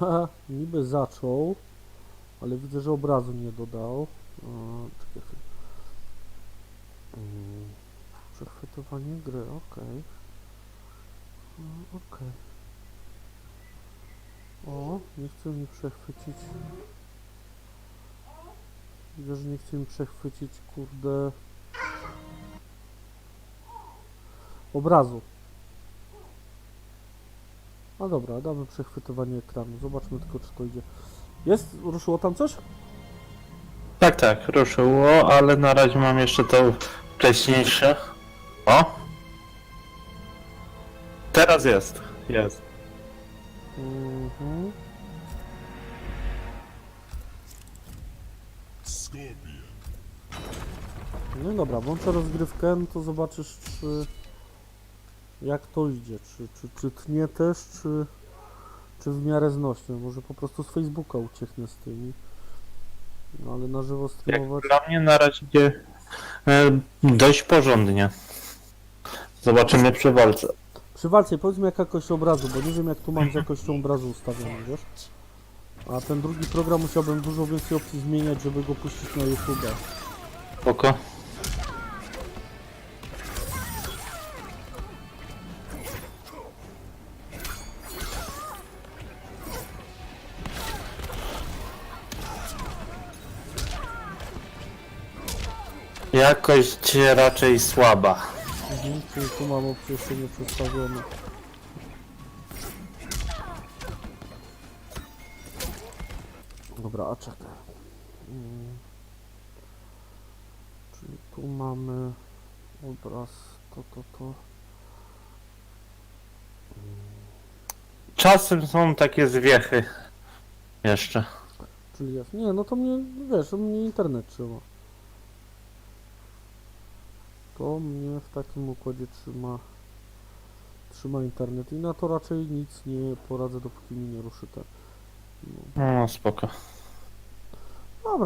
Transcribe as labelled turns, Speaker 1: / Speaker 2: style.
Speaker 1: Ha, niby zaczął, ale widzę, że obrazu nie dodał. Czekaj chwilę. Mm, Przechwytywanie gry, okej. E, Okej. O, nie chce mi przechwycić. Widzę, że nie chce mi przechwycić, kurde. Obrazu. A dobra, damy przechwytywanie ekranu. Zobaczmy tylko, czy to idzie. Jest? Ruszyło tam coś?
Speaker 2: Tak, tak, ruszyło, ale na razie mam jeszcze to wcześniejsze. O! Teraz jest. Jest.
Speaker 1: Mhm. No i dobra, włączę rozgrywkę, no to zobaczysz, czy jak to idzie, czy, czy, czy tnie też, czy, czy w miarę znośnie. Może po prostu z Facebooka ucieknę z tymi. No ale na żywo
Speaker 2: Jak
Speaker 1: streamować.
Speaker 2: dla mnie na razie idzie e, dość porządnie. Zobaczymy przy walce.
Speaker 1: Przy walce powiedz mi jaka jakość obrazu, bo nie wiem jak tu mam z jakością obrazu ustawioną, wiesz? A ten drugi program musiałbym dużo więcej opcji zmieniać, żeby go puścić na YouTube.
Speaker 2: Spoko. Jakość raczej słaba.
Speaker 1: Mhm, czyli tu mam opcję przedstawione. Dobra, a czekaj. Mm. Czyli tu mamy obraz, to, to, to.
Speaker 2: Czasem są takie zwiechy. Jeszcze.
Speaker 1: Czyli jest. Nie, no to mnie, wiesz, mnie internet trzyma. To mnie w takim układzie trzyma trzyma internet i na to raczej nic nie poradzę, dopóki mi nie ruszy ten. No.
Speaker 2: No spoko.